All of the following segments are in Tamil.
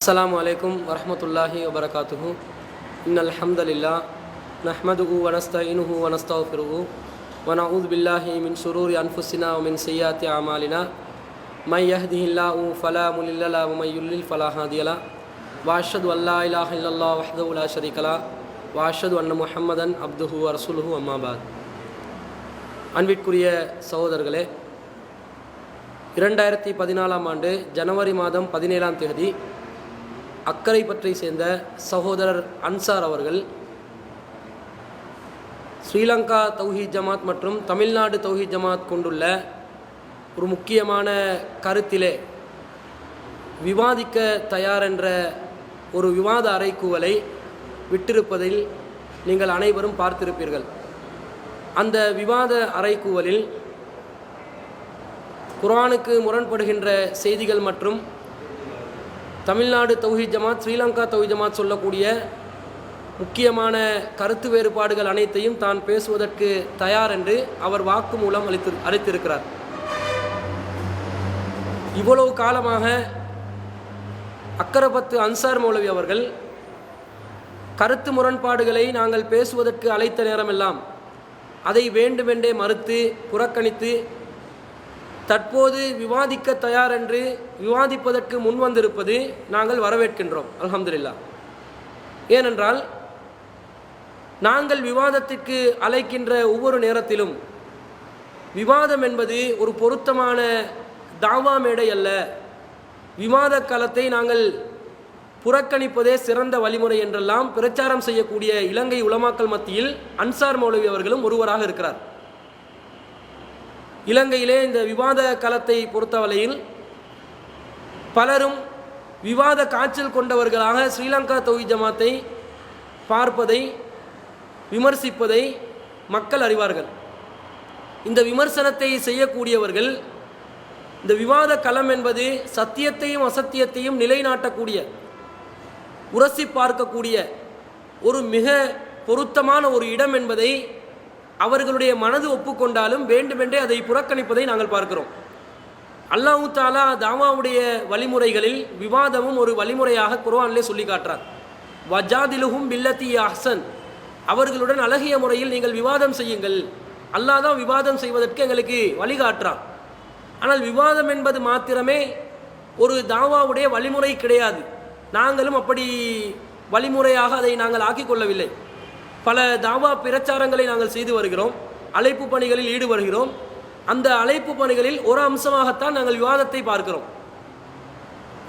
அஸ்லாம் வலைக்கம் வரமத்துல்லாஹி வபரகாத்துஹு இன் அல்ஹம்துலில்லா நஹ்மதுஹு வனஸ்தஇனுஹு வனஸ்தஃபிருஹு வனஊது பில்லாஹி மின் சுரூரி அன்ஃபுசினா மின் செய்யாத்தி ஆமாலினா மை யஹ்திஹில்லா உ ஃபலா முலில்லலா உ மையுல்லில் ஃபலா ஹாதியலா வாஷது வல்லா இலாஹ் இல்லல்லா வஹ்தவுலா ஷரிகலா வாஷது அன்ன முஹம்மதன் அப்துஹு அரசுலுஹு அம்மாபாத் அன்பிற்குரிய சகோதரர்களே இரண்டாயிரத்தி பதினாலாம் ஆண்டு ஜனவரி மாதம் பதினேழாம் தேதி அக்கறை பற்றி சேர்ந்த சகோதரர் அன்சார் அவர்கள் ஸ்ரீலங்கா தௌஹீத் ஜமாத் மற்றும் தமிழ்நாடு தௌஹீத் ஜமாத் கொண்டுள்ள ஒரு முக்கியமான கருத்திலே விவாதிக்க தயார் என்ற ஒரு விவாத அறைக்கூவலை விட்டிருப்பதில் நீங்கள் அனைவரும் பார்த்திருப்பீர்கள். அந்த விவாத அறைக்கூவலில் குரானுக்கு முரண்படுகின்ற செய்திகள் மற்றும் தமிழ்நாடு தௌஹீத் ஜமாத் ஸ்ரீலங்கா தௌஹீத் ஜமாத் சொல்லக்கூடிய முக்கியமான கருத்து வேறுபாடுகள் அனைத்தையும் தான் பேசுவதற்கு தயார் என்று அவர் வாக்கு மூலம் அளித்து அளித்திருக்கிறார் இவ்வளவு காலமாக அக்கரபத்து அன்சார் மௌலவி அவர்கள் கருத்து முரண்பாடுகளை நாங்கள் பேசுவதற்கு அழைத்த நேரமெல்லாம் அதை வேண்டுமென்றே மறுத்து புறக்கணித்து தற்போது விவாதிக்க தயார் என்று விவாதிப்பதற்கு முன் வந்திருப்பது நாங்கள் வரவேற்கின்றோம். அலமதுல்லா ஏனென்றால் நாங்கள் விவாதத்திற்கு அழைக்கின்ற ஒவ்வொரு நேரத்திலும் விவாதம் என்பது ஒரு பொருத்தமான தாவா மேடை அல்ல. விவாத காலத்தை நாங்கள் புறக்கணிப்பதே சிறந்த வழிமுறை என்றெல்லாம் பிரச்சாரம் செய்யக்கூடிய இலங்கை உலமாக்கல் மத்தியில் அன்சார் மௌலவி அவர்களும் ஒருவராக இருக்கிறார். இலங்கையிலே இந்த விவாத களத்தை பொறுத்தவரையில் பலரும் விவாத காய்ச்சல் கொண்டவர்களாக ஸ்ரீலங்கா தொகுதி ஜமாத்தை பார்ப்பதை விமர்சிப்பதை மக்கள் அறிவார்கள். இந்த விமர்சனத்தை செய்யக்கூடியவர்கள் இந்த விவாத களம் என்பது சத்தியத்தையும் அசத்தியத்தையும் நிலைநாட்டக்கூடிய உரசி பார்க்கக்கூடிய ஒரு மிக பொருத்தமான ஒரு இடம் என்பதை அவர்களுடைய மனது ஒப்புக்கொண்டாலும் வேண்டுமென்றே அதை புறக்கணிப்பதை நாங்கள் பார்க்கிறோம். அல்லாஹு தாலா தாவாவுடைய வழிமுறைகளில் விவாதமும் ஒரு வழிமுறையாக குர்ஆனிலே சொல்லி காட்டுறார். வஜாதிலுகும் பில்லத்தி அஹ்சன். அவர்களுடன் அழகிய முறையில் நீங்கள் விவாதம் செய்யுங்கள். அல்லாஹ் தான் விவாதம் செய்வதற்கு எங்களுக்கு வழிகாட்டுறான் ஆனால் விவாதம் என்பது மாத்திரமே ஒரு தாவாவுடைய வழிமுறை கிடையாது. நாங்களும் அப்படி வழிமுறையாக அதை நாங்கள் ஆக்கிக் கொள்ளவில்லை. பல தாவா பிரச்சாரங்களை நாங்கள் செய்து வருகிறோம். அழைப்பு பணிகளில் ஈடுபடுகிறோம். அந்த அழைப்பு பணிகளில் ஒரு அம்சமாகத்தான் நாங்கள் விவாதத்தை பார்க்கிறோம்.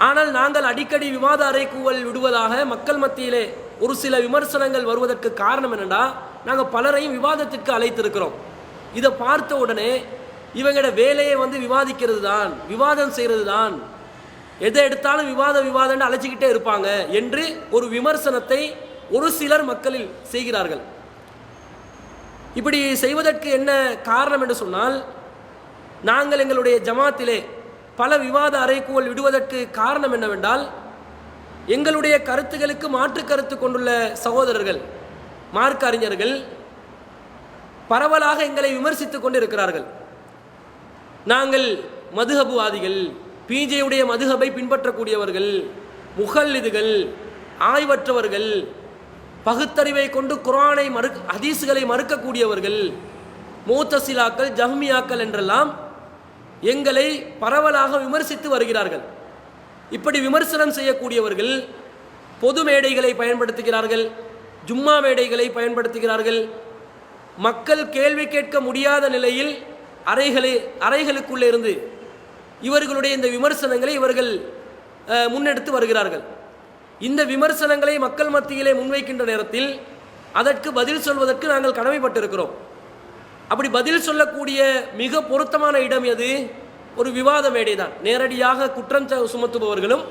ஆனால் நாங்கள் அடிக்கடி விவாத அறைக்கூவல் விடுவதாக மக்கள் மத்தியிலே ஒரு சில விமர்சனங்கள் வருவதற்கு காரணம் என்னென்னா நாங்கள் பலரையும் விவாதத்திற்கு அழைத்திருக்கிறோம். இதை பார்த்த உடனே இவங்களோட வேலையை வந்து விவாதிக்கிறது தான் விவாதம் செய்கிறது தான் எதை எடுத்தாலும் விவாத விவாதம்னு அழைச்சிக்கிட்டே இருப்பாங்க என்று ஒரு விமர்சனத்தை ஒரு சிலர் மக்களில் செய்கிறார்கள். இப்படி செய்வதற்கு என்ன காரணம் என்று சொன்னால் நாங்கள் எங்களுடைய ஜமாத்திலே பல விவாத அறைக்கூவல் விடுவதற்கு காரணம் என்னவென்றால் எங்களுடைய கருத்துகளுக்கு மாற்று கருத்து கொண்டுள்ள சகோதரர்கள் மார்க்க அறிஞர்கள் பரவலாக எங்களை விமர்சித்துக் கொண்டு இருக்கிறார்கள் நாங்கள் மதுஹபுவாதிகள் பிஜேயுடைய மதுஹபை பின்பற்றக்கூடியவர்கள் முகல்லிதுகள் ஆய்வற்றவர்கள் பகுத்தறிவை கொண்டு குரானை மறு ஹதீஸுகளை மறுக்கக்கூடியவர்கள் மூத்தசிலாக்கள் ஜஹ்மியாக்கள் என்றெல்லாம் எங்களை பரவலாக விமர்சித்து வருகிறார்கள். இப்படி விமர்சனம் செய்யக்கூடியவர்கள் பொது மேடைகளை பயன்படுத்துகிறார்கள் ஜும்மா மேடைகளை பயன்படுத்துகிறார்கள். மக்கள் கேள்வி கேட்க முடியாத நிலையில் அறைகளை அறைகளுக்குள்ளே இருந்து இவர்களுடைய இந்த விமர்சனங்களை இவர்கள் முன்னெடுத்து வருகிறார்கள். இந்த விமர்சனங்களை மக்கள் மத்தியிலே முன்வைக்கின்ற நேரத்தில் அதற்கு பதில் சொல்வதற்கு நாங்கள் கடமைப்பட்டிருக்கிறோம். அப்படி பதில் சொல்லக்கூடிய மிக பொருத்தமான இடம் எது? ஒரு விவாத மேடை தான் நேரடியாக குற்றம் சுமத்துபவர்களும்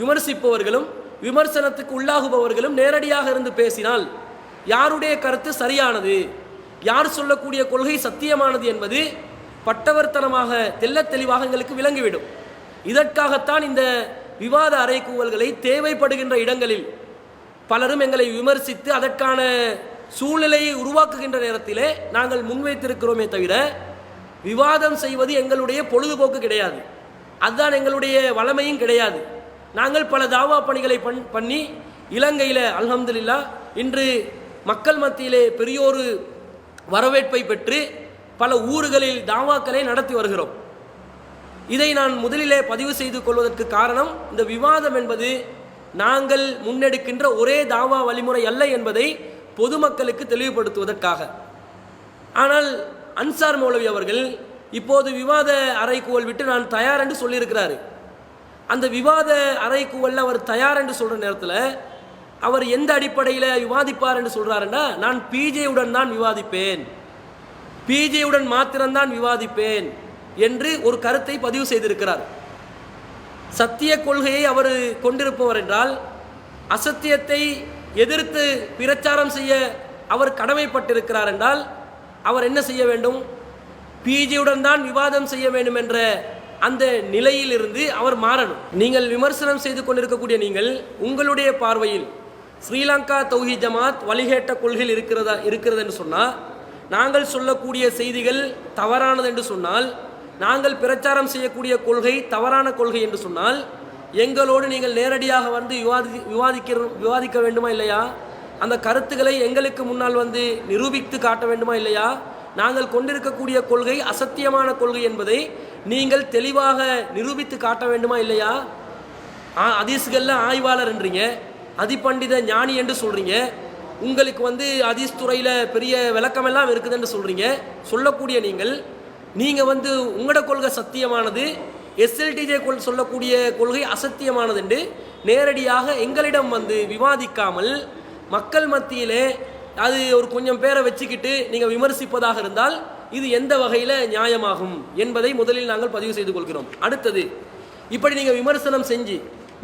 விமர்சிப்பவர்களும் விமர்சனத்துக்கு உள்ளாகுபவர்களும் நேரடியாக இருந்து பேசினால் யாருடைய கருத்து சரியானது? யார் சொல்லக்கூடிய கொள்கை சத்தியமானது என்பது பட்டவர்த்தனமாக தெல்ல தெளிவாக எங்களுக்கு விளங்கிவிடும். இதற்காகத்தான் இந்த விவாத அறைக்கூவல்களை தேவைப்படுகின்ற இடங்களில் பலரும் எங்களை விமர்சித்து அதற்கான சூழ்நிலையை உருவாக்குகின்ற நேரத்திலே நாங்கள் முன்வைத்திருக்கிறோமே தவிர விவாதம் செய்வது எங்களுடைய பொழுதுபோக்கு கிடையாது. அதுதான் எங்களுடைய வளமையும் கிடையாது. நாங்கள் பல தாவா பணிகளை பண் பண்ணி இலங்கையில் அல்ஹம்துல்லா இன்று மக்கள் மத்தியிலே பெரியோரு வரவேற்பை பெற்று பல ஊர்களில் தாவாக்களை நடத்தி வருகிறோம். இதை நான் முதலிலே பதிவு செய்து கொள்வதற்கு காரணம் இந்த விவாதம் என்பது நாங்கள் முன்னெடுக்கின்ற ஒரே தாவா வழிமுறை அல்ல என்பதை பொதுமக்களுக்கு தெளிவுபடுத்துவதற்காக. ஆனால் அன்சார் மௌலவி அவர்கள் இப்போது விவாத அறைக்கூவல் விட்டு நான் தயார் என்று சொல்லியிருக்கிறாரு. அந்த விவாத அறைக்கூவலில் அவர் தயார் என்று சொல்கிற நேரத்தில் அவர் எந்த அடிப்படையில் விவாதிப்பார் என்று சொல்கிறாருன்னா நான் பிஜேயுடன் தான் விவாதிப்பேன். பிஜேயுடன் மாத்திரம்தான் விவாதிப்பேன். என்று ஒரு கருத்தை பதிவு செய்திருக்கிறார். சத்திய கொள்கையை அவர் கொண்டிருப்பவர் என்றால் அசத்தியத்தை எதிர்த்து பிரச்சாரம் செய்ய அவர் கடமைப்பட்டிருக்கிறார் என்றால் அவர் என்ன செய்ய வேண்டும்? பிஜியுடன் தான் விவாதம் செய்ய வேண்டும் என்ற அந்த நிலையிலிருந்து அவர் மாறணும். நீங்கள் விமர்சனம் செய்து கொண்டிருக்கக்கூடிய நீங்கள் உங்களுடைய பார்வையில் ஸ்ரீலங்கா தௌஹி ஜமாத் வழிகேட்ட கொள்கையில் இருக்கிறதா இருக்கிறது என்று சொன்னால் நாங்கள் சொல்லக்கூடிய செய்திகள் தவறானது என்று சொன்னால் நாங்கள் பிரச்சாரம் செய்யக்கூடிய கொள்கை தவறான கொள்கை என்று சொன்னால் எங்களோடு நீங்கள் நேரடியாக வந்து விவாதி விவாதிக்க விவாதிக்க வேண்டுமா இல்லையா? அந்த கருத்துக்களை எங்களுக்கு முன்னால் வந்து நிரூபித்து காட்ட வேண்டுமா இல்லையா? நாங்கள் கொண்டிருக்கக்கூடிய கொள்கை அசத்தியமான கொள்கை என்பதை நீங்கள் தெளிவாக நிரூபித்து காட்ட வேண்டுமா இல்லையா? ஆ- ஆய்வாளர்ன்றீங்க அதிபண்டித ஞானி என்று சொல்கிறீங்க உங்களுக்கு வந்து அதீஸ் துறையில் பெரிய விளக்கமெல்லாம் இருக்குதுன்னு சொல்கிறீங்க சொல்லக்கூடிய நீங்கள் நீங்கள் வந்து உங்களோட கொள்கை சத்தியமானது எஸ்எல்டிஜே கொள் சொல்லக்கூடிய கொள்கை அசத்தியமானது என்று நேரடியாக எங்களிடம் வந்து விவாதிக்காமல் மக்கள் மத்தியிலே அது ஒரு கொஞ்சம் பேரை வச்சுக்கிட்டு நீங்கள் விமர்சிப்பதாக இருந்தால் இது எந்த வகையில் நியாயமாகும் என்பதை முதலில் நாங்கள் பதிவு செய்து கொள்கிறோம். அடுத்தது இப்படி நீங்கள் விமர்சனம் செஞ்சு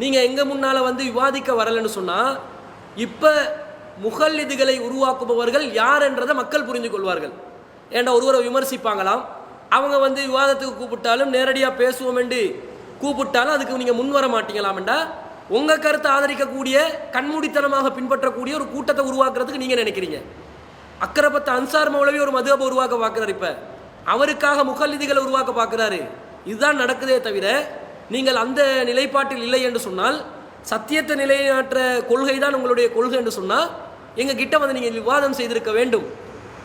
நீங்கள் எங்கள் முன்னால் வந்து விவாதிக்க வரலைன்னு சொன்னால் இப்போ முகல்லிதுகளை உருவாக்குபவர்கள் யார் என்றதை மக்கள் புரிந்து கொள்வார்கள். ஏண்டா ஒருவரை விமர்சிப்பாங்களாம்? அவங்க வந்து விவாதத்துக்கு கூப்பிட்டாலும் நேரடியாக பேசுவோம் என்று கூப்பிட்டாலும் அதுக்கு நீங்கள் முன் வர மாட்டீங்களாம்டா உங்கள் கருத்தை ஆதரிக்கக்கூடிய கண்மூடித்தனமாக பின்பற்றக்கூடிய ஒரு கூட்டத்தை உருவாக்குறதுக்கு நீங்கள் நினைக்கிறீங்க. அக்கரப்பத்த அன்சார் மௌலவி ஒரு மதுவை உருவாக்க பார்க்குறாரு இப்போ. அவருக்காக முகல்நிதிகளை உருவாக்க பார்க்குறாரு. இதுதான் நடக்குதே தவிர நீங்கள் அந்த நிலைப்பாட்டில் இல்லை என்று சொன்னால் சத்தியத்தை நிலைநாட்டுற கொள்கை தான் உங்களுடைய கொள்கை என்று சொன்னால் எங்கள் கிட்ட வந்து நீங்கள் விவாதம் செய்திருக்க வேண்டும்.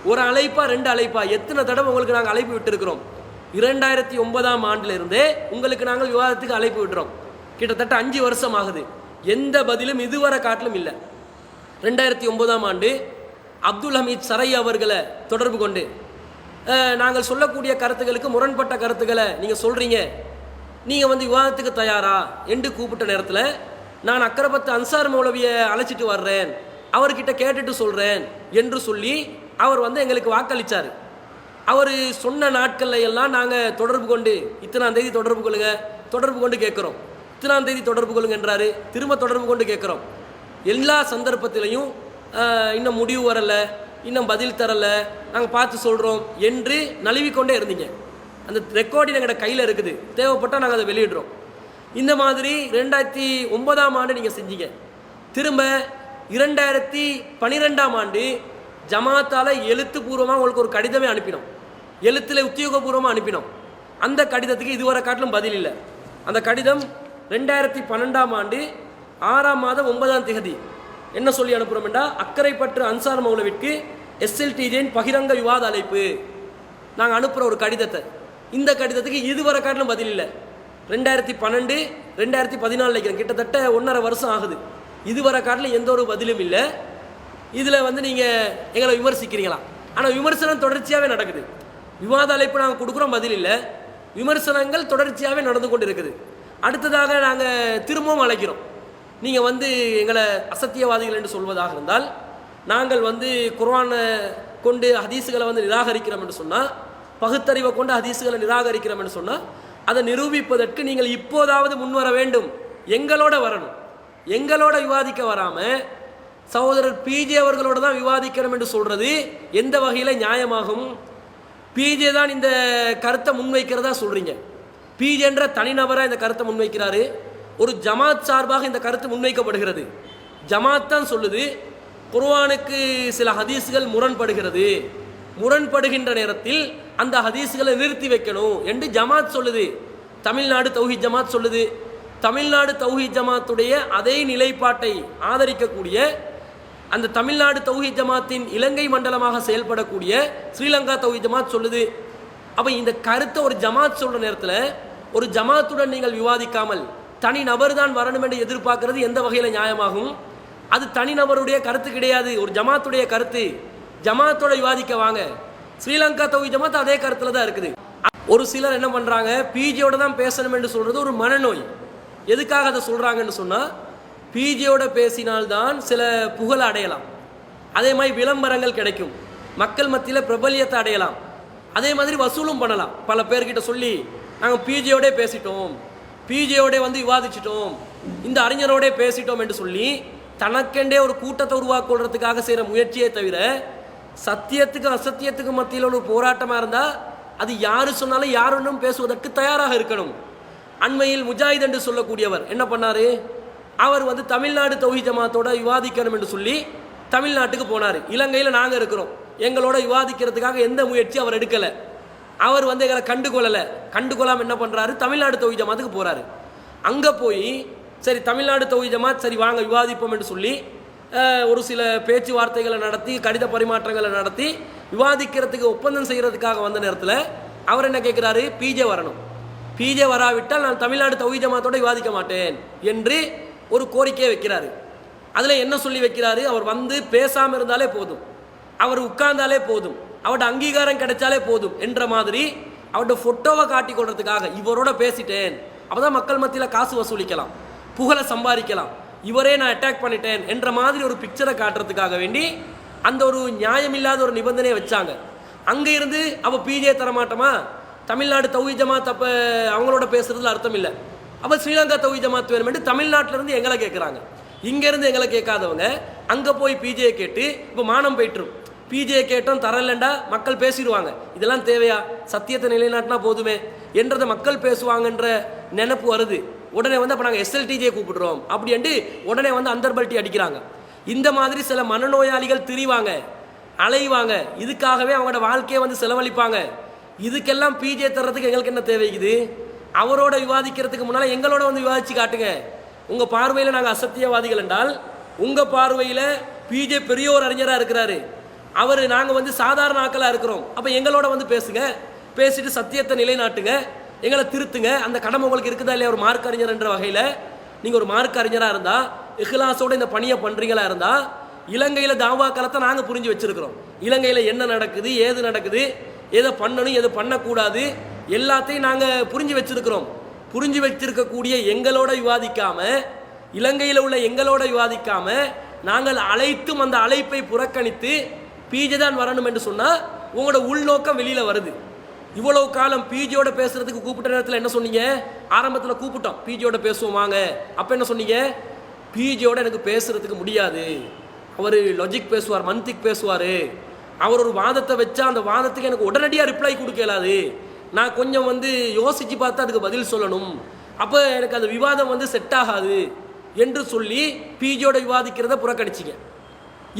ஒரு அழைப்பா ரெண்டு அழைப்பா. எத்தனை தடவை உங்களுக்கு நாங்கள் அழைப்பு விட்டுருக்கிறோம்? இரண்டாயிரத்தி ஒன்பதாம் ஆண்டிலிருந்தே உங்களுக்கு நாங்கள் விவாதத்துக்கு அழைப்பு விடுறோம். கிட்டத்தட்ட அஞ்சு வருஷம் ஆகுது. எந்த பதிலும் இதுவரை காட்டிலும் இல்லை. ரெண்டாயிரத்தி ஒன்பதாம் ஆண்டு அப்துல் ஹமீத் சரை அவர்களை தொடர்பு கொண்டு நாங்கள் சொல்லக்கூடிய கருத்துக்களுக்கு முரண்பட்ட கருத்துக்களை நீங்கள் சொல்கிறீங்க நீங்கள் வந்து விவாதத்துக்கு தயாரா? என்று கூப்பிட்ட நேரத்தில் நான் அக்கரபத்து அன்சார் மௌலவியை அழைச்சிட்டு வர்றேன். அவர்கிட்ட கேட்டுட்டு சொல்கிறேன் என்று சொல்லி அவர் வந்து எங்களுக்கு வாக்களித்தார் அவர் சொன்ன நாட்களில் எல்லாம் நாங்கள் தொடர்பு கொண்டு இத்தனாம் தேதி தொடர்பு கொள்ளுங்க தொடர்பு கொண்டு கேட்குறோம். இத்தனாம் தேதி தொடர்பு கொள்ளுங்கன்றாரு திரும்ப தொடர்பு கொண்டு கேட்குறோம். எல்லா சந்தர்ப்பத்திலையும் இன்னும் முடிவு வரலை இன்னும் பதில் தரலை நாங்கள் பார்த்து சொல்கிறோம் என்று நழுவிக்கொண்டே இருந்தீங்க. அந்த ரெக்கார்டிங் எங்கள்ட கையில் இருக்குது. தேவைப்பட்டால் நாங்கள் அதை வெளியிடுறோம். இந்த மாதிரி ரெண்டாயிரத்தி ஒன்பதாம் ஆண்டு நீங்கள் செஞ்சீங்க. திரும்ப இரண்டாயிரத்தி பன்னிரெண்டாம் ஆண்டு ஜமாத்தால் எழுத்துப்பூர்வமாக உங்களுக்கு ஒரு கடிதமே அனுப்பினோம். எழுத்தில் உத்தியோகபூர்வமாக அனுப்பினோம். அந்த கடிதத்துக்கு இதுவரை காட்டிலும் பதில் இல்லை. அந்த கடிதம் ரெண்டாயிரத்தி பன்னெண்டாம் ஆண்டு ஆறாம் மாதம் ஒன்பதாம் திகதி. என்ன சொல்லி அனுப்புகிறோம்டா அக்கரைப்பற்று அன்சார் மௌலவிற்கு எஸ்எல்டிஜேன் பகிரங்க விவாத அழைப்பு. நாங்கள் அனுப்புகிற ஒரு கடிதத்தை. இந்த கடிதத்துக்கு இதுவரை காட்டிலும் பதில் இல்லை. ரெண்டாயிரத்தி பன்னெண்டு ரெண்டாயிரத்தி பதினாலு நினைக்கிறேன். கிட்டத்தட்ட ஒன்றரை வருஷம் ஆகுது. இதுவரை காட்டிலும் எந்த ஒரு பதிலும் இல்லை. இதில் வந்து நீங்கள் எங்களை விமர்சிக்கிறீங்களா? ஆனால் விமர்சனம் தொடர்ச்சியாகவே நடக்குது. விவாத அழைப்பு நாங்கள் கொடுக்குறோம் பதில் இல்லை. விமர்சனங்கள் தொடர்ச்சியாகவே நடந்து கொண்டு இருக்குது அடுத்ததாக நாங்கள் திரும்பவும் அழைக்கிறோம். நீங்கள் வந்து எங்களை அசத்தியவாதிகள் என்று சொல்வதாக இருந்தால் நாங்கள் வந்து குர்வானை கொண்டு ஹதீஸுகளை வந்து நிராகரிக்கிறோம் என்று சொன்னால் பகுத்தறிவை கொண்டு ஹதீஸுகளை நிராகரிக்கிறோம் என்று சொன்னால் அதை நிரூபிப்பதற்கு நீங்கள் இப்போதாவது முன்வர வேண்டும். எங்களோட வரணும். எங்களோட விவாதிக்க வராமல் சகோதரர் பிஜே அவர்களோட தான் விவாதிக்கிறோம் என்று சொல்கிறது எந்த வகையில் நியாயமாகும்? பிஜே தான் இந்த கருத்தை முன்வைக்கிறதா சொல்கிறீங்க பிஜேன்ற தனிநபராக இந்த கருத்தை முன்வைக்கிறாரு. ஒரு ஜமாத் சார்பாக இந்த கருத்து முன்வைக்கப்படுகிறது. ஜமாத் தான் சொல்லுது குர்வானுக்கு சில ஹதீஸுகள் முரண்படுகிறது. முரண்படுகின்ற நேரத்தில் அந்த ஹதீஸுகளை நிறுத்தி வைக்கணும் என்று ஜமாத் சொல்லுது. தமிழ்நாடு தௌஹி ஜமாத் சொல்லுது. தமிழ்நாடு தௌஹி ஜமாத்துடைய அதே நிலைப்பாட்டை ஆதரிக்கக்கூடிய அந்த தமிழ்நாடு தௌஹி ஜமாத்தின் இலங்கை மண்டலமாக செயல்படக்கூடிய ஸ்ரீலங்கா தௌஹி ஜமாத் சொல்லுது. அப்போ இந்த கருத்தை ஒரு ஜமாத் சொல்கிற நேரத்தில் ஒரு ஜமாத்துடன் நீங்கள் விவாதிக்காமல் தனி நபர் தான் வரணும் என்று எதிர்பார்க்கறது எந்த வகையில் நியாயமாகும்? அது தனிநபருடைய கருத்து கிடையாது. ஒரு ஜமாத்துடைய கருத்து. ஜமாத்தோட விவாதிக்க வாங்க. ஸ்ரீலங்கா தொகுதி ஜமாத் அதே கருத்தில் தான் இருக்குது. ஒரு சிலர் என்ன பண்ணுறாங்க பிஜியோட தான் பேசணும் என்று சொல்கிறது ஒரு மனநோய். எதுக்காக அதை சொல்கிறாங்கன்னு சொன்னால் பிஜியோட பேசினால்தான் சில புகழ் அடையலாம். அதே மாதிரி விளம்பரங்கள் கிடைக்கும். மக்கள் மத்தியில் பிரபல்யத்தை அடையலாம். அதே மாதிரி வசூலும் பண்ணலாம். பல பேர்கிட்ட சொல்லி நாங்கள் பிஜியோட பேசிட்டோம். பிஜியோட வந்து விவாதிச்சிட்டோம். இந்த அறிஞரோட பேசிட்டோம் என்று சொல்லி தனக்கெண்டே ஒரு கூட்டத்தை உருவாக்கொள்றதுக்காக செய்கிற முயற்சியே தவிர சத்தியத்துக்கும் அசத்தியத்துக்கும் மத்தியில் ஒரு போராட்டமாக இருந்தால் அது யார் சொன்னாலும் யாருன்னும் பேசுவதற்கு தயாராக இருக்கணும். அண்மையில் முஜாஹித் என்று சொல்லக்கூடியவர் என்ன பண்ணார்? அவர் வந்து தமிழ்நாடு தௌஹி ஜமாத்தோட விவாதிக்கணும் என்று சொல்லி தமிழ்நாட்டுக்கு போனார். இலங்கையில் நாங்கள் இருக்கிறோம். எங்களோட விவாதிக்கிறதுக்காக எந்த முயற்சி அவர் எடுக்கலை. அவர் வந்து எங்களை கண்டுகொள்ளலை. கண்டுகொள்ளாமல் என்ன பண்ணுறாரு தமிழ்நாடு தொகுதி ஜமாத்துக்கு போகிறாரு அங்கே போய் சரி தமிழ்நாடு தொகுதி ஜமாத் சரி வாங்க விவாதிப்போம் என்று சொல்லி ஒரு சில பேச்சுவார்த்தைகளை நடத்தி கடித பரிமாற்றங்களை நடத்தி விவாதிக்கிறதுக்கு ஒப்பந்தம் செய்கிறதுக்காக வந்த நேரத்தில் அவர் என்ன கேட்குறாரு பிஜே வரணும். பிஜே வராவிட்டால் நான் தமிழ்நாடு தொகுதி ஜமாத்தோட விவாதிக்க மாட்டேன் என்று ஒரு கோரிக்கையை வைக்கிறாரு. அதில் என்ன சொல்லி வைக்கிறாரு? அவர் வந்து பேசாமல் இருந்தாலே போதும். அவர் உட்கார்ந்தாலே போதும். அவர்கிட்ட அங்கீகாரம் கிடைச்சாலே போதும் என்ற மாதிரி அவர்கிட்ட ஃபோட்டோவை காட்டி கொள்றதுக்காக இவரோட பேசிட்டேன். அப்பதான் மக்கள் மத்தியில் காசு வசூலிக்கலாம். புகழை சம்பாதிக்கலாம். இவரே நான் அட்டாக் பண்ணிட்டேன் என்ற மாதிரி ஒரு பிக்சரை காட்டுறதுக்காக வேண்டி அந்த ஒரு நியாயமில்லாத ஒரு நிபந்தனையை வச்சாங்க. அங்கே இருந்து அப்போ பிஜே தரமாட்டோமா? தமிழ்நாடு தௌஹி ஜமாத் அவங்களோட பேசுறதுல அர்த்தம் இல்லை. அப்போ ஸ்ரீலங்கா தௌஹி ஜமாத் வேணுமென்று தமிழ்நாட்டிலேருந்து எங்களை கேட்குறாங்க இங்கேருந்து எங்களை கேட்காதவங்க அங்கே போய் பிஜேயை கேட்டு இப்போ மானம் போயிட்டுரும். பிஜேயை கேட்டோம் தரலண்டா மக்கள் பேசிடுவாங்க. இதெல்லாம் தேவையா? சத்தியத்தை நிலைநாட்டினா போதுமே. என்றதை மக்கள் பேசுவாங்கன்ற நினைப்பு வருது. உடனே வந்து அப்போ நாங்கள் எஸ்எல்டிஜே கூப்பிடுறோம். அப்படின்ட்டு உடனே வந்து அந்தர்பல்ட்டி அடிக்கிறாங்க. இந்த மாதிரி சில மனநோயாளிகள் திரிவாங்க அலைவாங்க. இதுக்காகவே அவங்களோட வாழ்க்கையை வந்து செலவழிப்பாங்க. இதுக்கெல்லாம் பிஜே தர்றதுக்கு எங்களுக்கு என்ன தேவைக்குது அவரோட விவாதிக்கிறதுக்கு முன்னால் எங்களோட வந்து விவாதிச்சு காட்டுங்க. உங்கள் பார்வையில் நாங்கள் அசத்தியவாதிகள் என்றால் உங்கள் பார்வையில் பிஜே பெரிய ஒரு அறிஞராக இருக்கிறாரு. அவர் நாங்கள் வந்து சாதாரண ஆக்களாக இருக்கிறோம். அப்போ எங்களோட வந்து பேசுங்க. பேசிட்டு சத்தியத்தை நிலைநாட்டுங்க. எங்களை திருத்துங்க. அந்த கடமை உங்களுக்கு இருக்குதா இல்லையா? ஒரு மார்க் அறிஞர் என்ற வகையில். நீங்கள் ஒரு மார்க் அறிஞராக இருந்தால் இஹ்லாஸோட இந்த பணியை பண்ணுறீங்களா இருந்தால் இலங்கையில் தாவா காலத்தை நாங்கள் புரிஞ்சு வச்சுருக்கிறோம். இலங்கையில் என்ன நடக்குது ஏது நடக்குது எதை பண்ணணும் எது பண்ணக்கூடாது எல்லாத்தையும் நாங்கள் புரிஞ்சு வச்சிருக்கிறோம். புரிஞ்சு வச்சிருக்கக்கூடிய எங்களோட விவாதிக்காம இலங்கையில் உள்ள எங்களோட விவாதிக்காம நாங்கள் அழைத்தும் அந்த அழைப்பை புறக்கணித்து பிஜே தான் வரணும் என்று சொன்னால் உங்களோட உள்நோக்கம் வெளியில் வருது. இவ்வளவு காலம் பிஜியோட பேசுறதுக்கு கூப்பிட்ட நேரத்தில் என்ன சொன்னீங்க? ஆரம்பத்தில் கூப்பிட்டோம். பிஜியோட பேசுவோம் வாங்க. அப்போ என்ன சொன்னீங்க? பிஜியோட எனக்கு பேசுறதுக்கு முடியாது. அவர் லாஜிக் பேசுவார் மந்திக் பேசுவார். அவர் ஒரு வாதத்தை வச்சா அந்த வாதத்துக்கு எனக்கு உடனடியாக ரிப்ளை கொடுக்கலாது. நான் கொஞ்சம் வந்து யோசித்து பார்த்து அதுக்கு பதில் சொல்லணும். அப்போ எனக்கு அந்த விவாதம் வந்து செட் ஆகாது என்று சொல்லி பிஜியோட விவாதிக்கிறத புறக்கணிச்சிங்க.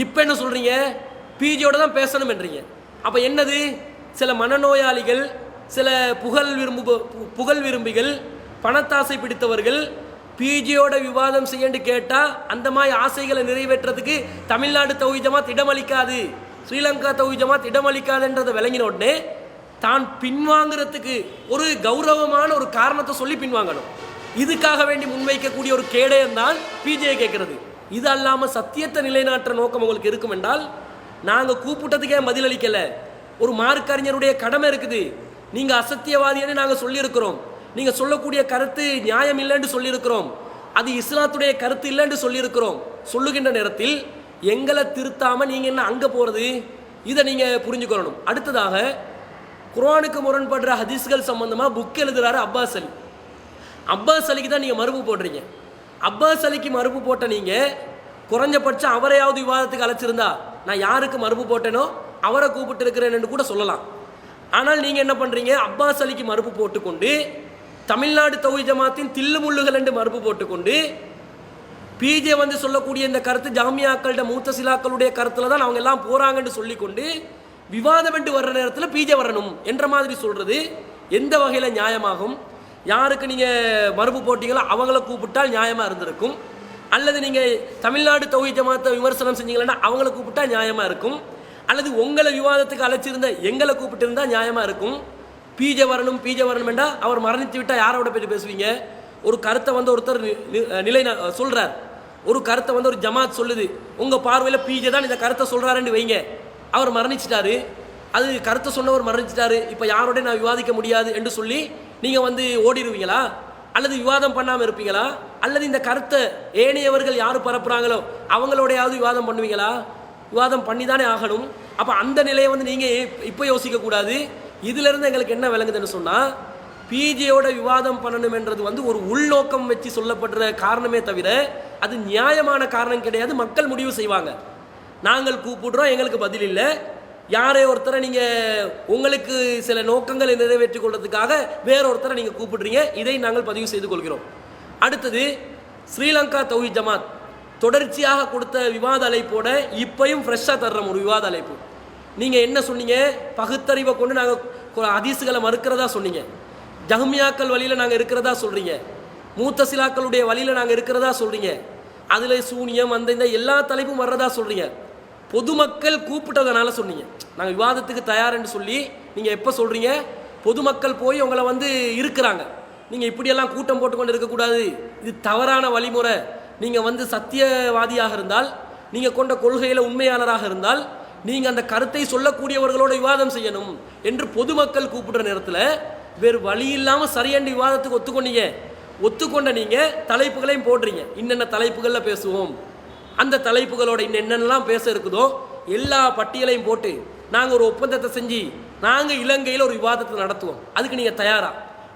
இப்போ என்ன சொல்கிறீங்க பிஜியோட தான் பேசணும்ன்றீங்க. அப்போ என்னது? சில மனநோயாளிகள் சில புகழ் விரும்பு புகழ் விரும்பிகள் பணத்தாசை பிடித்தவர்கள் பிஜியோட விவாதம் செய்யண்டு கேட்டால் அந்த மாதிரி ஆசைகளை நிறைவேற்றுறதுக்கு தமிழ்நாடு தௌஹி திடமளிக்காது இடமளிக்காது. ஸ்ரீலங்கா தௌஹி ஜமாத் இடமளிக்காதுன்றதை விளங்கின உடனே தான் பின்வாங்கிறதுக்கு ஒரு கௌரவமான ஒரு காரணத்தை சொல்லி பின்வாங்கணும். இதுக்காக வேண்டி முன்வைக்கக்கூடிய ஒரு கேடயம் தான் பிஜே கேட்கறது. இது அல்லாமல் சத்தியத்தை நிலைநாட்டுற நோக்கம் உங்களுக்கு இருக்கும் என்றால் நாங்கள் கூப்பிட்டதுக்கே பதிலளிக்கல ஒரு மார்க்கறிஞருடைய கடமை இருக்குது. நீங்கள் அசத்தியவாதின்னு நாங்கள் சொல்லியிருக்கிறோம். நீங்கள் சொல்லக்கூடிய கருத்து நியாயம் இல்லைன்னு சொல்லியிருக்கிறோம். அது இஸ்லாத்துடைய கருத்து இல்லைன்னு சொல்லியிருக்கிறோம். சொல்லுகின்ற நேரத்தில் எங்களை திருத்தாமல் நீங்கள் என்ன அங்கே போகிறது இதை நீங்கள் புரிஞ்சுக்கொள்ளணும். அடுத்ததாக குரானுக்கு முரண்படுற ஹதீஸ்கள் சம்மந்தமாக புக் எழுதுகிறாரு அப்பாஸ் அலி. அப்பாஸ் அலிக்கு தான் நீங்கள் மறுப்பு போடுறீங்க. அப்பாஸ் அலிக்கு மறுப்பு போட்ட நீங்கள் குறைஞ்சபட்சம் அவரையாவது விவாதத்துக்கு அழைச்சிருந்தா நான் யாருக்கு மறுப்பு போட்டேனோ அவரை கூப்பிட்டு இருக்கிறேன்னு கூட சொல்லலாம். ஆனால் நீங்கள் என்ன பண்ணுறீங்க அப்பாஸ் அலிக்கு மறுப்பு போட்டுக்கொண்டு தமிழ்நாடு தொகுதி ஜமாத்தின் தில்லு முள்ளுகள் என்று மறுப்பு போட்டுக்கொண்டு பிஜே வந்து சொல்லக்கூடிய இந்த கருத்து ஜாமியாக்கள்கிட்ட மூத்த சிலாக்களுடைய கருத்தில் தான் அவங்க எல்லாம் போகிறாங்கன்னு சொல்லிக்கொண்டு விவாதம் என்று வர்ற நேரத்தில் பிஜே வரணும் என்ற மாதிரி சொல்கிறது எந்த வகையில் நியாயமாகும்? யாருக்கு நீங்கள் மறுப்பு போட்டிங்களோ அவங்கள கூப்பிட்டால் நியாயமாக இருந்திருக்கும். அல்லது நீங்கள் தமிழ்நாடு தொகுதி ஜமாத்தை விமர்சனம் செஞ்சீங்கன்னா அவங்கள கூப்பிட்டா நியாயமாக இருக்கும். அல்லது உங்களை விவாதத்துக்கு அழைச்சிருந்த எங்களை கூப்பிட்டு இருந்தால் நியாயமாக இருக்கும் பிஜே வரணும் பிஜே வரணும் என்றால் அவர் மரணித்து விட்டால் யாரோட போய் பேசுவீங்க? ஒரு கருத்தை வந்து ஒருத்தர் நி- நிலை சொல்கிறார் ஒரு கருத்தை வந்து ஒரு ஜமாத் சொல்லுது. உங்கள் பார்வையில் பிஜே தான் இந்த கருத்தை சொல்கிறாருன்னு வைங்க. அவர் மரணிச்சிட்டாரு. அது கருத்தை சொன்னவர் மரணிச்சிட்டாரு. இப்போ யாரோடய நான் விவாதிக்க முடியாது என்று சொல்லி நீங்கள் வந்து ஓடிடுவீங்களா அல்லது விவாதம் பண்ணாமல் இருப்பீங்களா? அல்லது இந்த கருத்தை ஏனையவர்கள் யார் பரப்புகிறாங்களோ அவங்களோடையாவது விவாதம் பண்ணுவீங்களா? விவாதம் பண்ணி தானே ஆகணும். அப்போ அந்த நிலையை வந்து நீங்கள் இப்போ யோசிக்கக்கூடாது இதிலிருந்து எங்களுக்கு என்ன விளங்குதுன்னு சொன்னால் பிஜியோட விவாதம் பண்ணணுமென்றது வந்து ஒரு உள்நோக்கம் வச்சு சொல்லப்படுற காரணமே தவிர அது நியாயமான காரணம் கிடையாது. மக்கள் முடிவு செய்வாங்க. நாங்கள் கூப்பிடுறோம் எங்களுக்கு பதில் இல்லை. யாரே ஒருத்தரை நீங்கள் உங்களுக்கு சில நோக்கங்களை நிறைவேற்றி கொள்றதுக்காக வேற ஒருத்தரை நீங்கள் கூப்பிடுறீங்க இதை நாங்கள் பதிவு செய்து கொள்கிறோம். அடுத்தது ஸ்ரீலங்கா தௌஹி ஜமாத். தொடர்ச்சியாக கொடுத்த விவாத அழைப்போட இப்பையும் ஃப்ரெஷ்ஷாக தர்றோம் ஒரு விவாத அழைப்பு. நீங்கள் என்ன சொன்னீங்க? பகுத்தறிவை கொண்டு நாங்கள் அதிசுகளை மறுக்கிறதா சொன்னீங்க. ஜஹ்மியாக்கள் வழியில் நாங்கள் இருக்கிறதா சொல்கிறீங்க மூத்த சிலாக்களுடைய வழியில் நாங்கள் இருக்கிறதா சொல்கிறீங்க அதில் சூனியம் அந்த இந்த எல்லா தலைப்பும் வர்றதா சொல்கிறீங்க பொதுமக்கள் கூப்பிட்டதனால சொன்னீங்க. நாங்கள் விவாதத்துக்கு தயார்னு சொல்லி நீங்கள் எப்போ சொல்கிறீங்க பொதுமக்கள் போய் உங்களை வந்து இருக்கிறாங்க. நீங்கள் இப்படியெல்லாம் கூட்டம் போட்டுக்கொண்டு இருக்கக்கூடாது. இது தவறான வழிமுறை. நீங்கள் வந்து சத்தியவாதியாக இருந்தால் நீங்கள் கொண்ட கொள்கையில் உண்மையாளராக இருந்தால் நீங்கள் அந்த கருத்தை சொல்லக்கூடியவர்களோட விவாதம் செய்யணும் என்று பொதுமக்கள் கூப்பிடுற நேரத்தில் வேறு வழி இல்லாமல் சரியான விவாதத்துக்கு ஒத்துக்கொண்டீங்க. ஒத்துக்கொண்ட நீங்கள் தலைப்புகளையும் போடுறீங்க. இன்னென்ன தலைப்புகளில் பேசுவோம்? அந்த தலைப்புகளோட இன்னும் என்னென்னலாம் பேச இருக்குதோ எல்லா பட்டியலையும் போட்டு நாங்கள் ஒரு ஒப்பந்தத்தை செஞ்சு நாங்கள் இலங்கையில் ஒரு விவாதத்தை நடத்துவோம். அதுக்கு நீங்கள் தயாரா?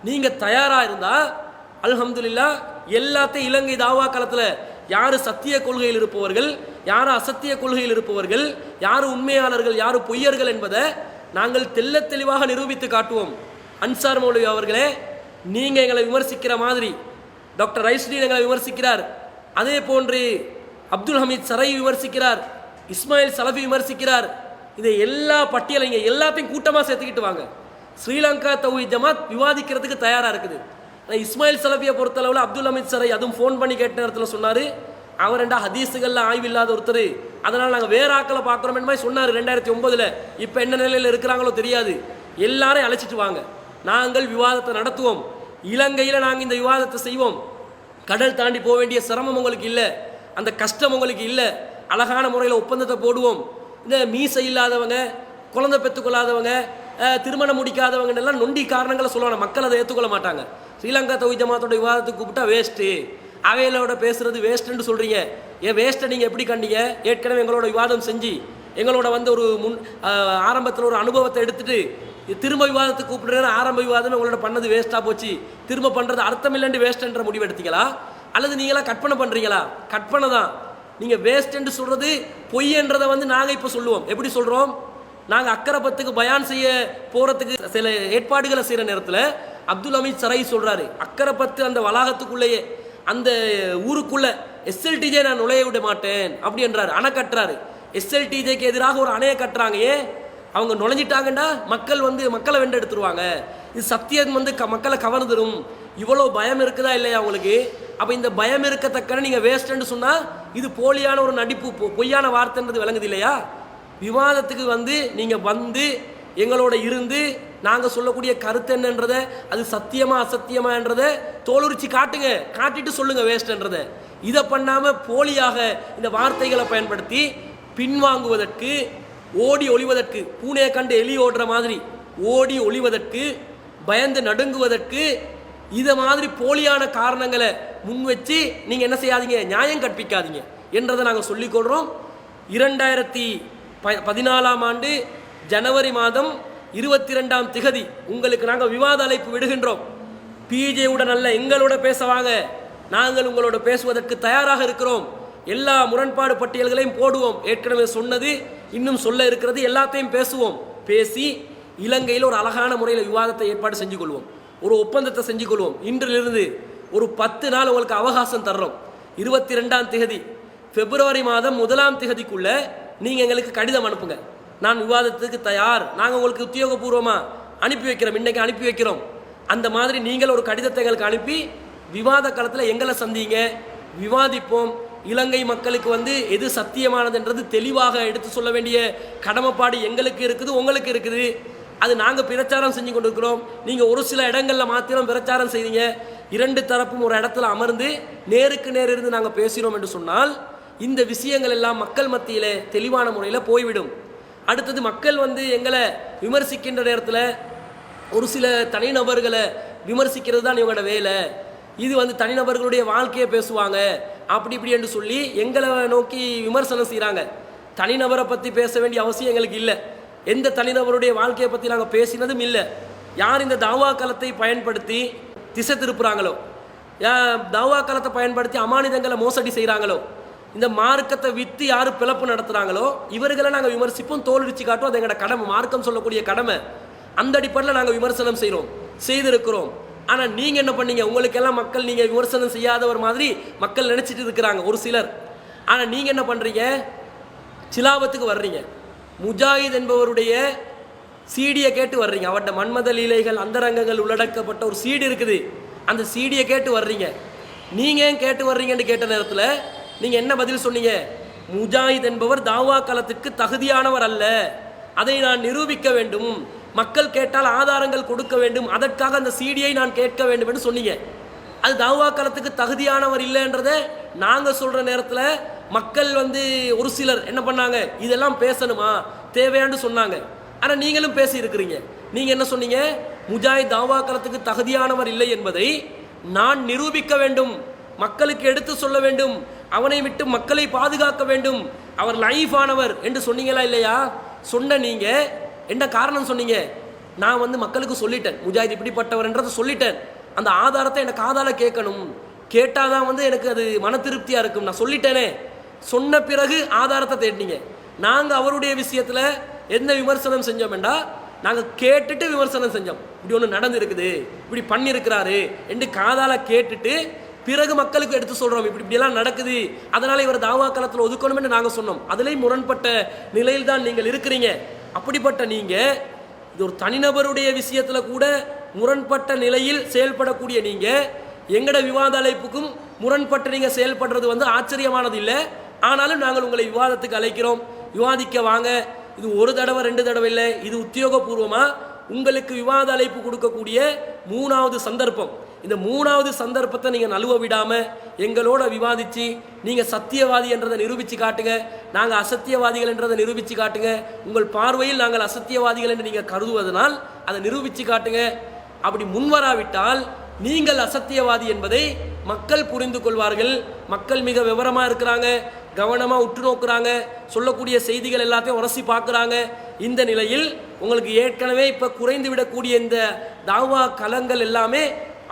நீங்கள் தயாராக இருந்தால் அலமதுல்லா எல்லாத்தையும் இலங்கை தாவா காலத்தில் யார் சத்திய கொள்கையில் இருப்பவர்கள் யார் அசத்திய கொள்கையில் இருப்பவர்கள் யார் உண்மையாளர்கள் யார் பொய்யர்கள் என்பதை நாங்கள் தெல்ல தெளிவாக நிரூபித்து காட்டுவோம். அன்சார் மௌலவி அவர்களே நீங்கள் எங்களை விமர்சிக்கிற மாதிரி டாக்டர் ரைஸ்டீன் எங்களை விமர்சிக்கிறார். அதே போன்று அப்துல் ஹமீத் சரை விமர்சிக்கிறார் இஸ்மாயில் சலஃபி விமர்சிக்கிறார். இதை எல்லா பட்டியலைங்க எல்லாத்தையும் கூட்டமாக சேர்த்துக்கிட்டு வாங்க. ஸ்ரீலங்கா தௌஹி ஜமாத் விவாதிக்கிறதுக்கு தயாராக இருக்குது. ஆனால் இஸ்மாயில் சலஃபியை பொறுத்தளவில் அப்துல் ஹமீத் சரை அதுவும் ஃபோன் பண்ணி கேட்ட நேரத்தில் சொன்னார். அவர் ரெண்டா ஹதீஸுகளில் ஆய்வு இல்லாத ஒருத்தர். அதனால் நாங்கள் வேற ஆக்களை பார்க்குறோம் மாதிரி சொன்னார் ரெண்டாயிரத்தி ஒம்பதில் இப்போ என்ன நிலையில் இருக்கிறாங்களோ தெரியாது. எல்லாரையும் அழைச்சிட்டு வாங்க. நாங்கள் விவாதத்தை நடத்துவோம். இலங்கையில் நாங்கள் இந்த விவாதத்தை செய்வோம். கடல் தாண்டி போக வேண்டிய சிரமம் உங்களுக்கு இல்லை. அந்த கஷ்டம் உங்களுக்கு இல்லை. அழகான முறையில் ஒப்பந்தத்தை போடுவோம். இந்த மீசை இல்லாதவங்க குழந்தை பெற்றுக்கொள்ளாதவங்க திருமணம் முடிக்காதவங்க எல்லாம் நொண்டி காரணங்களை சொல்லுவாங்க. மக்கள் அதை ஏற்றுக்கொள்ள மாட்டாங்க. ஸ்ரீலங்கா தொகுதி ஜமாத்தோட விவாதத்துக்கு கூப்பிட்டா வேஸ்ட்டு அவையிலோட பேசுறது வேஸ்ட்டுன்னு சொல்கிறீங்க ஏன் வேஸ்ட்டை நீங்கள் எப்படி கண்டீங்க? ஏற்கனவே எங்களோட விவாதம் செஞ்சு எங்களோட வந்து ஒரு முன் ஆரம்பத்தில் ஒரு அனுபவத்தை எடுத்துட்டு இது திரும்ப விவாதத்துக்கு கூப்பிடுற ஆரம்ப விவாதம் உங்களோட பண்ணது வேஸ்ட்டாக போச்சு. திரும்ப பண்ணுறது அர்த்தம் இல்லைன்னு வேஸ்ட்ன்ற முடிவு எடுத்தீங்களா? அல்லது நீங்களாம் கற்பனை பண்ணுறீங்களா கற்பனை தான் நீங்கள் வேஸ்ட்ன்னு சொல்கிறது பொய்ன்றதை வந்து நாங்கள் இப்போ சொல்லுவோம். எப்படி சொல்கிறோம் நாங்கள் அக்கரப்பத்துக்கு பயான் செய்ய போகிறதுக்கு சில ஏற்பாடுகளை செய்கிற நேரத்தில் அப்துல் அமீத் சரை சொல்கிறாரு அக்கரப்பத்து அந்த வளாகத்துக்குள்ளேயே அந்த ஊருக்குள்ளே எஸ்எல்டிஜே நான் நுழைய விட மாட்டேன் அப்படின்றாரு அணை கட்டுறாரு. எஸ்எல்டிஜேக்கு எதிராக ஒரு அணையை கட்டுறாங்க. ஏன்? அவங்க நுழைஞ்சிட்டாங்கன்னா மக்கள் வந்து மக்களை வெண்டெடுத்துருவாங்க இது சத்தியம் வந்து க மக்களை கவர்ந்துடும் இவ்வளோ பயம் இருக்குதா இல்லையா அவங்களுக்கு அப்போ இந்த பயம் இருக்கத்தக்கன நீங்கள் வேஸ்ட்டுன்னு சொன்னால் இது போலியான ஒரு நடிப்பு பொ- பொய்யான வார்த்தைன்றது விளங்குது இல்லையா? விவாதத்துக்கு வந்து நீங்கள் வந்து எங்களோட இருந்து நாங்கள் சொல்லக்கூடிய கருத்து என்னன்றதை அது சத்தியமா அசத்தியமான்றதை தோலுரிச்சு காட்டுங்க. காட்டிட்டு சொல்லுங்க வேஸ்ட்ன்றதை இதை பண்ணாமல் போலியாக இந்த வார்த்தைகளை பயன்படுத்தி பின்வாங்குவதற்கு ஓடி ஒளிவதற்கு பூனையை கண்டு எலி ஓடுற மாதிரி ஓடி ஒளிவதற்கு பயந்து நடுங்குவதற்கு இதை மாதிரி போலியான காரணங்களை முன் வச்சு நீங்கள் என்ன செய்யாதீங்க? நியாயம் கற்பிக்காதீங்க என்றதை நாங்கள் சொல்லிக்கொள்கிறோம் இரண்டாயிரத்தி ப பதினாலாம் ஆண்டு ஜனவரி மாதம் இருபத்தி ரெண்டாம் திகதி உங்களுக்கு நாங்கள் விவாத அழைப்பு விடுகின்றோம். பிஜேவுடன் அல்ல எங்களோட பேச வாங்க நாங்கள் உங்களோட பேசுவதற்கு தயாராக இருக்கிறோம். எல்லா முரண்பாடு பட்டியல்களையும் போடுவோம். ஏற்கனவே சொன்னது இன்னும் சொல்ல இருக்கிறது எல்லாத்தையும் பேசுவோம். பேசி இலங்கையில் ஒரு அழகான முறையில் விவாதத்தை ஏற்பாடு செஞ்சு கொள்வோம் ஒரு ஒப்பந்தத்தை செஞ்சு கொள்வோம் இன்றிலிருந்து ஒரு பத்து நாள் உங்களுக்கு அவகாசம் தர்றோம். இருபத்தி ரெண்டாம் திகதி பிப்ரவரி மாதம் முதலாம் தேதிக்குள்ள நீங்க எங்களுக்கு கடிதம் அனுப்புங்க. நான் விவாதத்துக்கு தயார். நாங்கள் உங்களுக்கு உத்தியோகபூர்வமாக அனுப்பி வைக்கிறோம். இன்னைக்கு அனுப்பி வைக்கிறோம். அந்த மாதிரி நீங்கள் ஒரு கடிதத்தை எங்களுக்கு அனுப்பி விவாத களத்தில் எங்களை சந்திங்க. விவாதிப்போம். இலங்கை மக்களுக்கு வந்து எது சத்தியமானதுன்றது தெளிவாக எடுத்து சொல்ல வேண்டிய கடமைப்பாடு எங்களுக்கு இருக்குது உங்களுக்கு இருக்குது. அது நாங்கள் பிரச்சாரம் செஞ்சு கொண்டிருக்கிறோம். நீங்கள் ஒரு சில இடங்களில் மாத்திரம் பிரச்சாரம் செய்றீங்க. இரண்டு தரப்பும் ஒரு இடத்துல அமர்ந்து நேருக்கு நேர் இருந்து நாங்கள் பேசினோம் என்று சொன்னால் இந்த விஷயங்கள் எல்லாம் மக்கள் மத்தியில் தெளிவான முறையில் போய்விடும். அடுத்தது மக்கள் வந்து எங்களை விமர்சிக்கின்ற நேரத்தில் ஒரு சில தனிநபர்களை விமர்சிக்கிறது தான் இவங்களோட வேலை. இது வந்து தனிநபர்களுடைய வாழ்க்கையை பேசுவாங்க. அப்படி இப்படி என்று சொல்லி எங்களை நோக்கி விமர்சனம் செய்கிறாங்க தனிநபரை பற்றி பேச வேண்டிய அவசியம் எங்களுக்கு இல்லை. எந்த தனிநபருடைய வாழ்க்கையை பற்றி நாங்கள் பேசினதும் இல்லை. யார் இந்த தாவா காலத்தை பயன்படுத்தி திசை திருப்புறாங்களோ? தாவா காலத்தை பயன்படுத்தி அமானிதங்களை மோசடி செய்கிறாங்களோ இந்த மார்க்கத்தை விற்று யார் பிளப்பு நடத்துகிறாங்களோ இவர்களை நாங்கள் விமர்சிப்போம் தோல்விச்சு காட்டும் அது எங்களோட கடமை. மார்க்கம் சொல்லக்கூடிய கடமை. அந்த அடிப்படையில் நாங்கள் விமர்சனம் செய்கிறோம் செய்திருக்கிறோம். ஆனால் நீங்கள் என்ன பண்ணீங்க? உங்களுக்கெல்லாம் மக்கள் நீங்கள் விமர்சனம் செய்யாதவர் மாதிரி மக்கள் நினச்சிட்டு இருக்கிறாங்க ஒரு சிலர். ஆனால் நீங்கள் என்ன பண்ணுறீங்க சிலாபத்துக்கு வர்றீங்க. முஜாஹித் என்பவருடைய சீடியை கேட்டு வர்றீங்க. அவட்ட மன்மத லீலைகள் அந்தரங்கங்கள் உள்ளடக்கப்பட்ட ஒரு சீடி இருக்குது. அந்த சீடியை கேட்டு வர்றீங்க. நீங்கள் ஏன் கேட்டு வர்றீங்கன்னு கேட்ட நேரத்தில் நீங்கள் என்ன பதில் சொன்னீங்க? முஜாஹித் என்பவர் தாவா களத்துக்கு தகுதியானவர் அல்ல. அதை நான் நிரூபிக்க வேண்டும். மக்கள் கேட்டால் ஆதாரங்கள் கொடுக்க வேண்டும். அதற்காக அந்த சீடியை நான் கேட்க வேண்டும் என்று சொன்னீங்க. அது தாவா களத்துக்கு தகுதியானவர் இல்லைன்றதை நாங்கள் சொல்கிற நேரத்தில் மக்கள் வந்து ஒரு சிலர் என்ன பண்ணாங்க? இதெல்லாம் பேசணுமா? தேவையான்னு சொன்னாங்க. ஆனால் நீங்களும் பேசியிருக்கிறீங்க. நீங்கள் என்ன சொன்னீங்க? முஜாய் தாவாக்கலத்துக்கு தகுதியானவர் இல்லை என்பதை நான் நிரூபிக்க வேண்டும். மக்களுக்கு எடுத்து சொல்ல வேண்டும். அவனை விட்டு மக்களை பாதுகாக்க வேண்டும். அவர் லைஃபானவர் என்று சொன்னீங்களா இல்லையா? சொன்ன நீங்கள் என்ன காரணம் சொன்னீங்க? நான் வந்து மக்களுக்கு சொல்லிட்டேன். முஜாஹித் இப்படிப்பட்டவர்ன்றதை சொல்லிட்டேன். அந்த ஆதாரத்தை எனக்கு காதால கேட்கணும். கேட்டால் தான் வந்து எனக்கு அது மன திருப்தியாக இருக்கும். நான் சொல்லிட்டேனே. சொன்ன பிறகு ஆதாரத்தை தேடினீங்க. நாங்கள் அவருடைய விஷயத்தில் எந்த விமர்சனம் செஞ்சோமேடா நாங்கள் கேட்டுட்டு விமர்சனம் செஞ்சோம். இப்படி ஒன்று நடந்திருக்குது இப்படி பண்ணியிருக்கிறாரு என்று காதால் கேட்டுட்டு பிறகு மக்களுக்கு எடுத்து சொல்கிறோம் இப்படி இப்படியெல்லாம் நடக்குது அதனால் இவர் தாவா காலத்தில் ஒதுக்கணும்னு நாங்கள் சொன்னோம். அதுலேயும் முரண்பட்ட நிலையில் தான் நீங்கள் இருக்கிறீங்க. அப்படிப்பட்ட நீங்கள் இது ஒரு தனிநபருடைய விஷயத்தில் கூட முரண்பட்ட நிலையில் செயல்படக்கூடிய நீங்கள் எங்கட விவாத அழைப்புக்கும் முரண்பட்டு நீங்கள் செயல்படுறது வந்து ஆச்சரியமானது இல்லை. ஆனாலும் நாங்கள் உங்களை விவாதத்துக்கு அழைக்கிறோம். விவாதிக்க வாங்க. இது ஒரு தடவை ரெண்டு தடவை இல்லை. இது உத்தியோகபூர்வமாக உங்களுக்கு விவாத அழைப்பு கொடுக்கக்கூடிய மூணாவது சந்தர்ப்பம். இந்த மூணாவது சந்தர்ப்பத்தை நீங்கள் நழுவ விடாமல் எங்களோட விவாதித்து நீங்கள் சத்தியவாதி என்றதை நிரூபித்து காட்டுங்க. நாங்கள் அசத்தியவாதிகள் என்றதை நிரூபித்து காட்டுங்க. உங்கள் பார்வையில் நாங்கள் அசத்தியவாதிகள் என்று நீங்கள் கருதுவதனால் அதை நிரூபித்து காட்டுங்க. அப்படி முன்வராவிட்டால் நீங்கள் அசத்தியவாதி என்பதை மக்கள் புரிந்து கொள்வார்கள். மக்கள் மிக விவரமாக இருக்கிறாங்க. கவனமாக உற்று நோக்குறாங்க. சொல்லக்கூடிய செய்திகள் எல்லாத்தையும் உரசி பார்க்குறாங்க. இந்த நிலையில் உங்களுக்கு ஏற்கனவே இப்போ குறைந்து விடக்கூடிய இந்த தாவா கலங்கள் எல்லாமே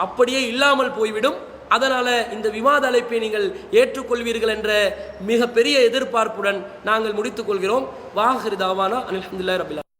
அப்படியே இல்லாமல் போய்விடும். அதனால் இந்த விவாத அழைப்பை நீங்கள் ஏற்றுக்கொள்வீர்கள் என்ற மிகப்பெரிய எதிர்பார்ப்புடன் நாங்கள் முடித்துக்கொள்கிறோம் வாஹிர் தாவானா. அல்ஹம்துலில்லாஹி ரபிலா